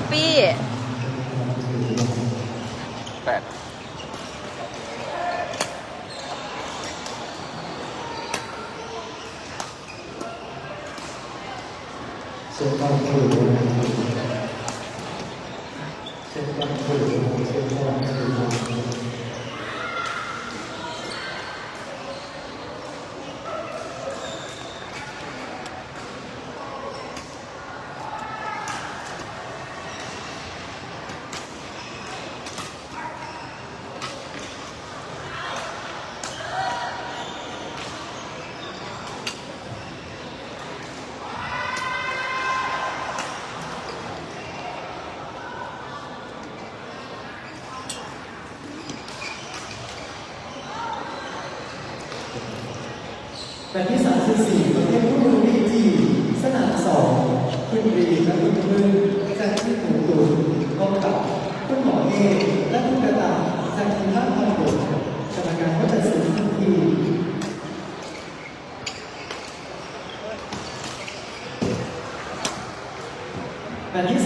ปปี้แปดเส้นความถูกเส้นความถูกเส้นความถูก แบบที่สามสิบสี่ประเภทผู้ดูดีจีสนามสองคุณรีและคุณพึ่งจากที่หมูตุ๋นพบกับคุณหมอเอและคุณกระต่ายจากทีมภาคความดุกรรมการก็จะสินทันทีแบบที่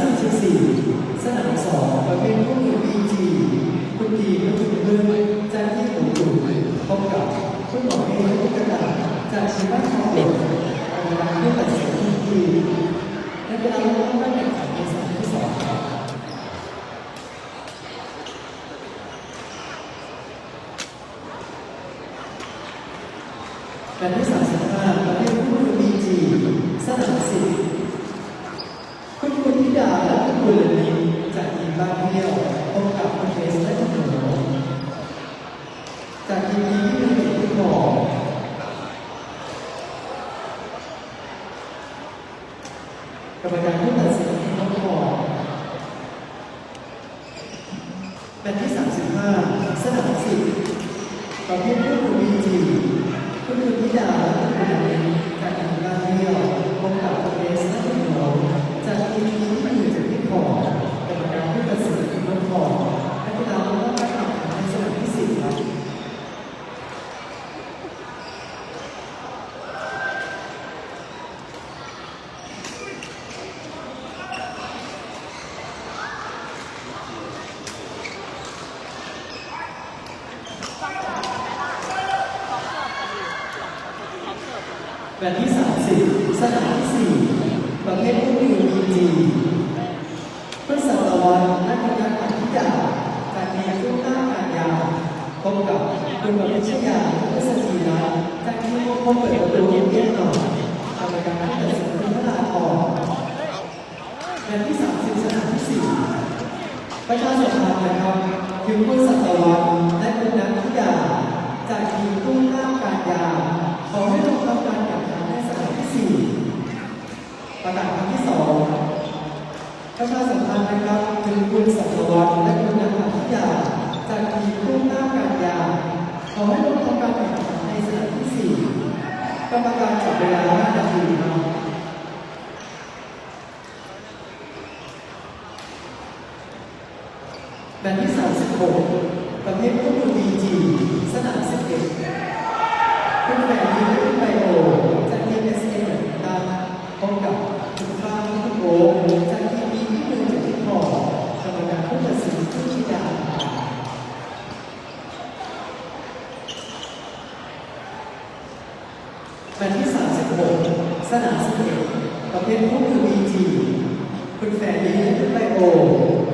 34สนามสองประเภทผู้มือบีจีคุณดีและคุณมือจากที่หมูตุ๋นพบกับคุณหมอเอและคุณกระต่ายจากทีมภาคความดุกรรมการก็จะสินทันทีและเวลาเราต้องแข่งขันในสนามที่สองครับ แบบที่35ประเภทผู้มือบีจีสนามสิบคุณคุณธิดาและคุณคุณเลนินจากทีมบ้านเที่ยวพบกับคุณเฟสและคุณหนูจากทีมนี้ที่มีคุณหมอ กรรมการผู้ตัดสินต้องหมอแบบที่ 35 สนามสิบประเภทผู้ดูบีจริงคือพิดาและคุณเป็นจากทางการเรียวพบกับคุณเอสและคุณหนูจากทีมนี้ที่อยู่จากที่ขอกรรมการผู้ตัดสินคุณบนขอและกีฬาต้องการแข่งขันในสนามที่สิบครับ แบบที่ 30สนามที่ 4 ประเภทผู้ดูบีจีคุณสารวัตรนักการอธิดาจากทีมรุ่งหน้าการยาวพบกับคุณวริชยาและสจีรัตน์จากทีมพบเปิดประตูเกมหน่อยกรรมการผู้ตัดสินคุณพลาพรแบบที่ 30สนามที่ 4 ประชาสัมพันธ์นะครับคือคุณสัตวัตรและคุณนัทธิดาจากทีมรุ่งหน้าการยาวขอให้ทำการแข่งขันใน ประกาศครั้งที่สองประชาสัมพันธ์นะครับถึงคุณสัตวัตรและคุณนันทิยาจากทีมรุ่งหน้าการยาขอให้ลงทำการแข่งขันในสนามที่สี่กรรมการจับเวลา5นาทีครับแบบที่ 36 ประเภทผู้ดูบีจีสนาม11คุณแฝงยิงคุณไบโอจากทีมเอสเอ็มตามพบกับ จากทีมบีที่หนึ่งจากที่ขอกรรมการผู้ตัดสินผู้ชี้ดาแบบที่ 36 สนาม11ประเภทผู้ดูบีจีคุณแฝงยิงคุณไบโอ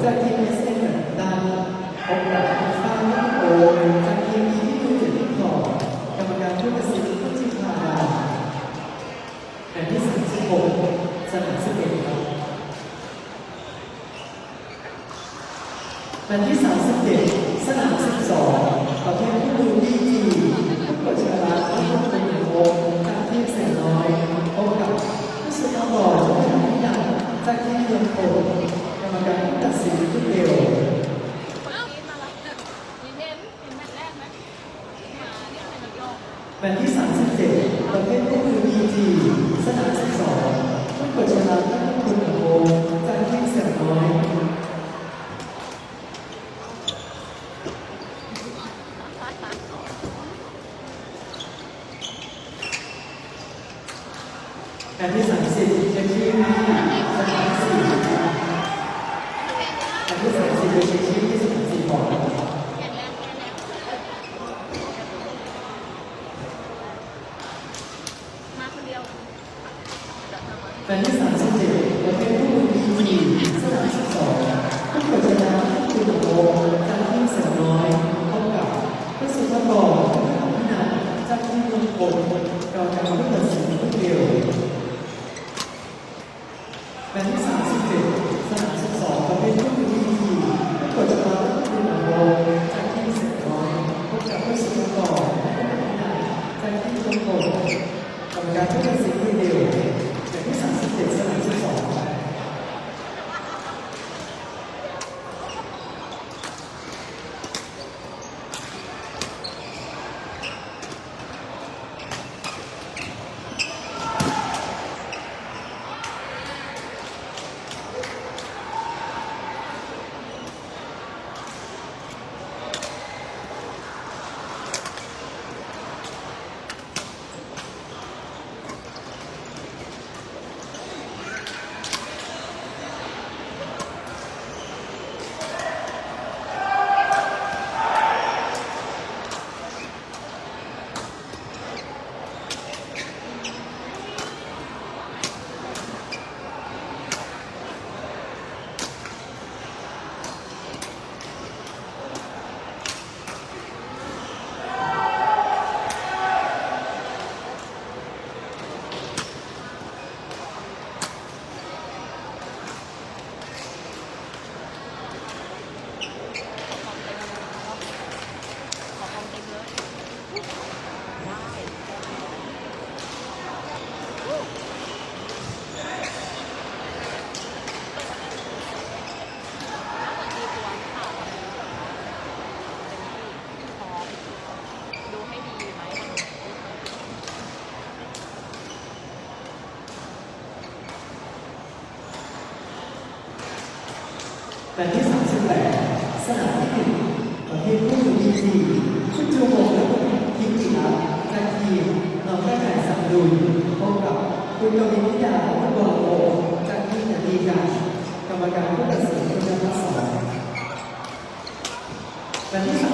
จากทีมเอสเอ็มตามพบกับคุณฟ้าคุณโอจากทีมบีที่หนึ่งจากที่ขอกรรมการผู้ตัดสินผู้ชี้ดา แบบที่36สนาม11ครับ แบบที่ 37 สนาม 12 ประเภทผู้ดูบีจีผู้กดชนะผู้ลงเป็นหนึ่งโอจากทีมแสนน้อยพบกับผู้ชนะบอลและผู้ใหญ่จากทีมเมืองโขงกรรมการผู้ตัดสินผู้เร็วแบบที่ 37 ประเภทผู้คือ BG สนาม 12 ผู้กดชนะ แต่ที่38สถานที่ประเทศผู้อยู่ดีจีซึ่งจะบอกว่าทิจิรัตนการทีเราได้ถ่สัมดุลพบกับคุณกวินิยาและบอโลจากที่จะดีกันกรรมการผู้ตัดสินคุณภาพสองแต่ที่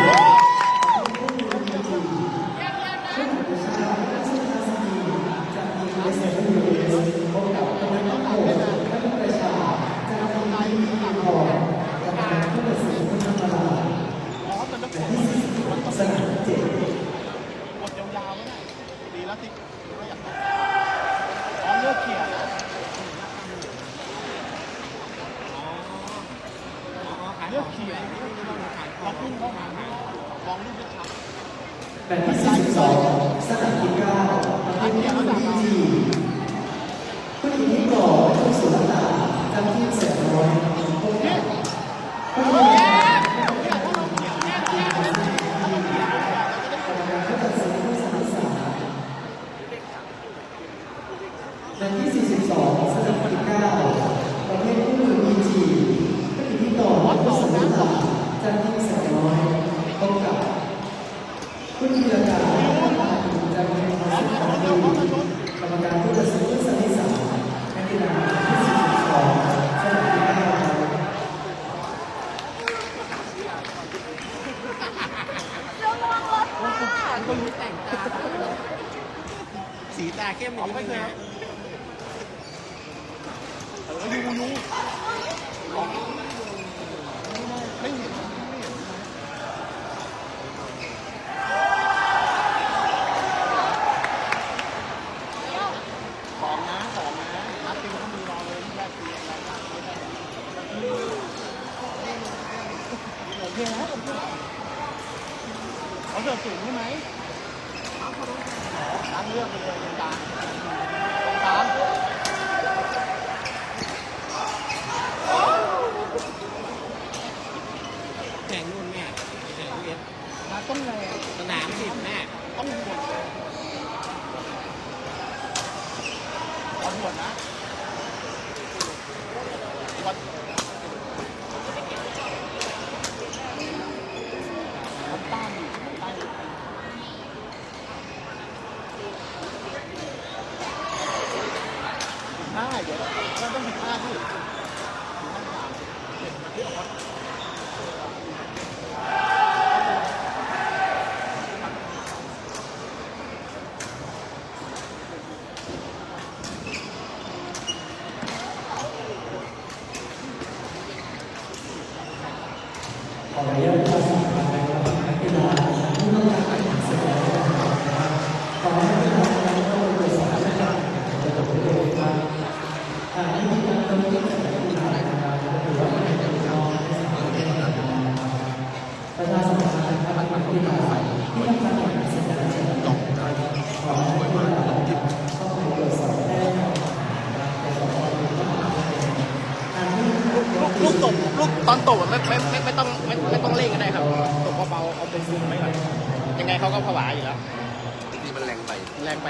ไป แรงไป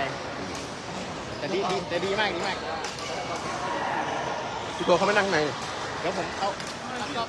แต่ดีดีแต่ดีมากดีมากตัวเขาไม่นั่งไหนเดี๋ยวผมเอาเอา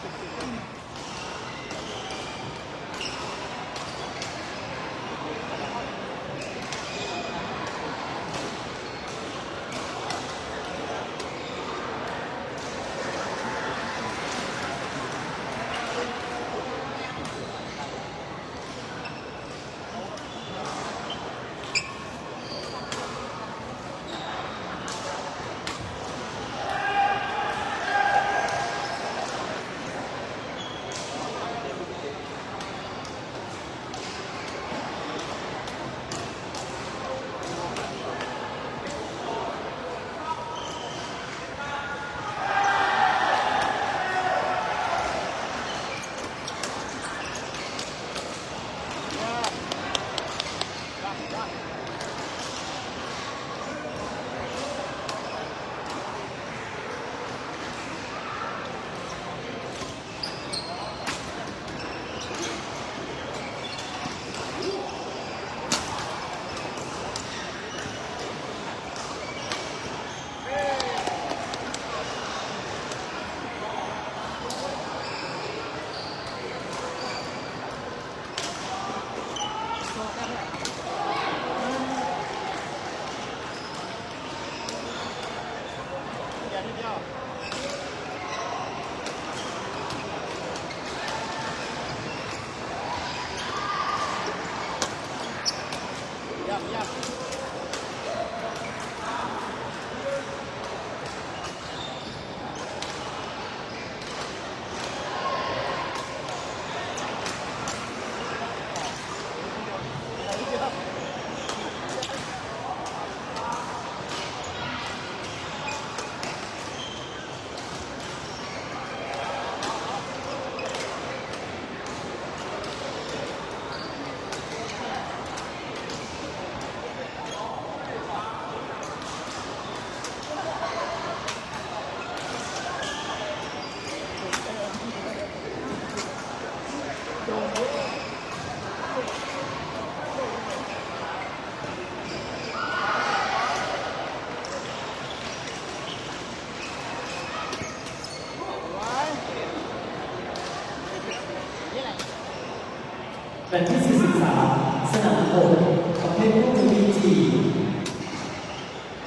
แบบที่ 43 สนามโบกประเภทพวกมีจี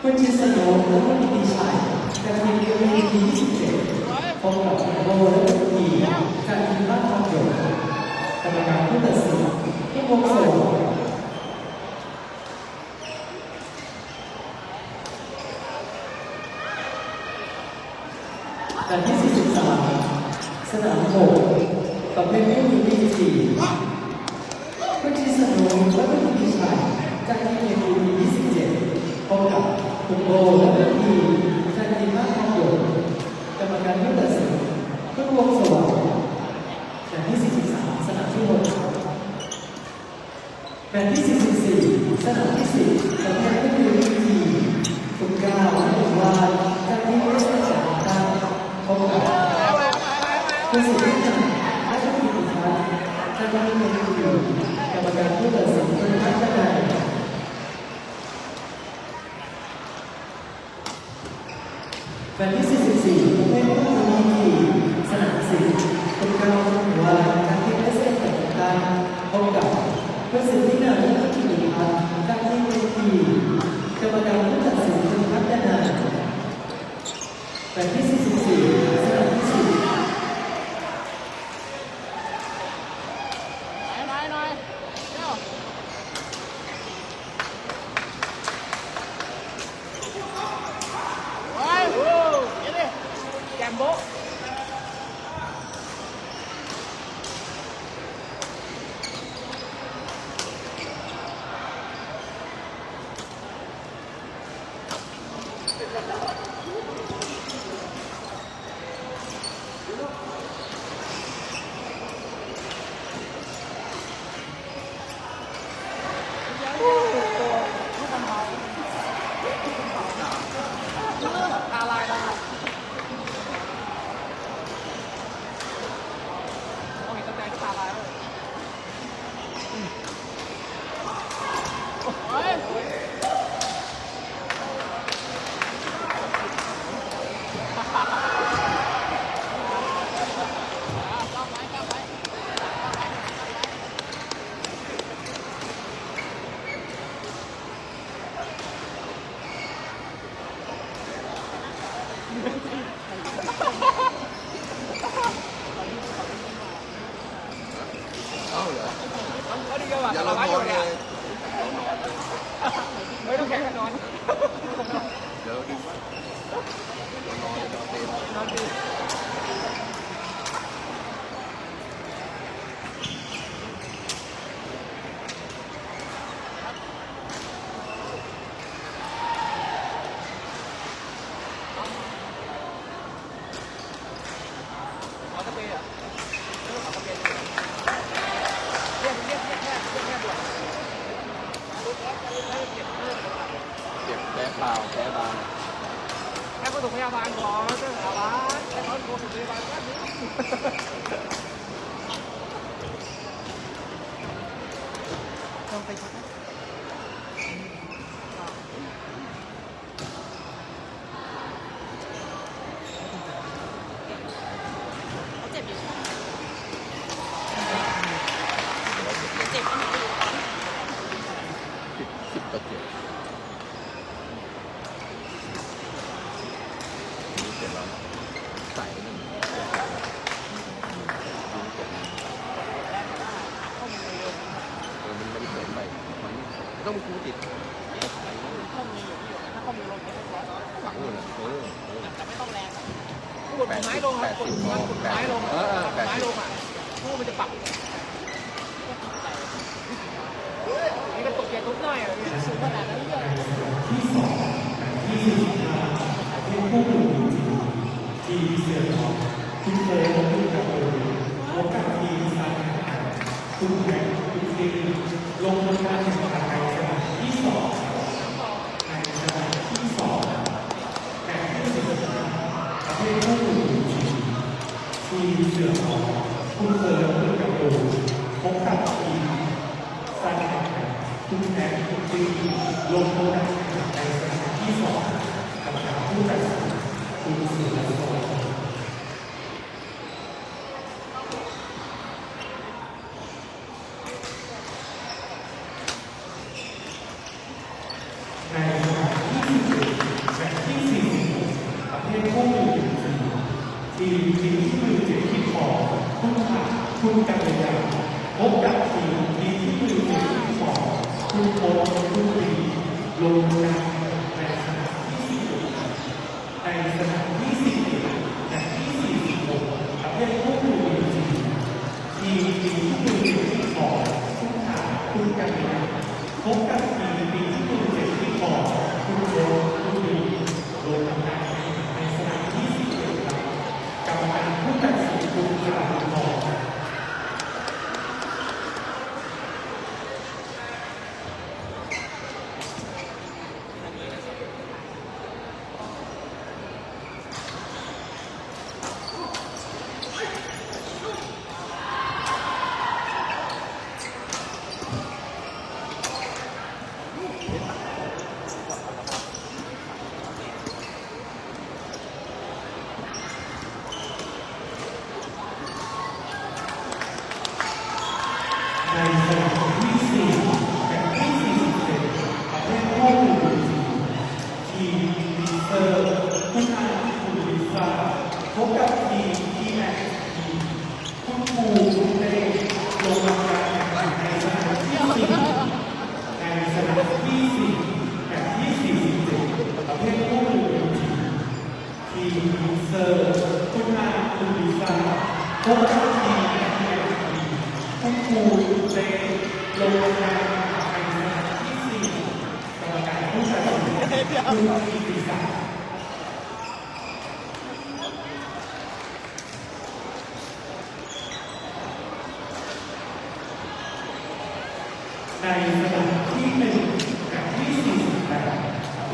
คุณชิสโนและคุณปีชัยจะทำเกมในที27พบกับโบและคุณปีการทีมบ้านทองหยกกรรมการผู้ตัดสินที่วงโสแบบที่ เอาเหรออย่าลองนอนเลย ลงไป ทีมเสือหอมคุณโฟคุณกระโปรงพบกับทีมสายคุณแข่งคุณทีมลงทำการแข่งขั Thank you.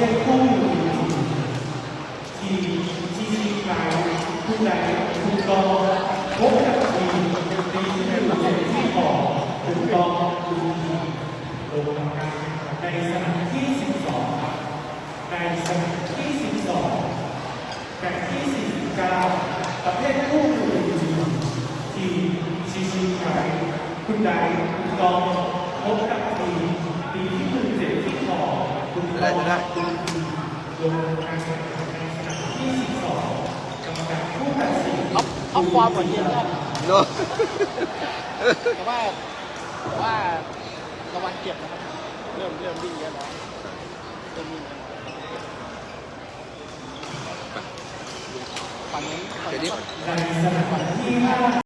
49ประเภทคู่ทีมทีมทีมายผู้ใดถูกต้องพบกับทีมตีที่เป็นเจ็ดที่ออกถูกต้องถูกทีมลงทำการในสนามที่ 12 ครับ ในสนามที่ 12แข่งที่ 49 ประเภทคู่มือทีมทีมซีซีไทยคุณใดคุณกองพบกับทีมหนึ่งเจ็ดที่สอง คุณกองคุณทีมลงการแข่งขันในสนามที่สิบสองกรรมการผู้ตัดสินเอาเอาความก่อนเย็นได้เนาะแต่ว่าแต่ว่าระวังเก็บนะครับ เริ่มเริ่มวิ่งเยอะแล้วเริ่มวิ่งเยอะฝั่งนี้ฝั่งเดี๋ยวนี้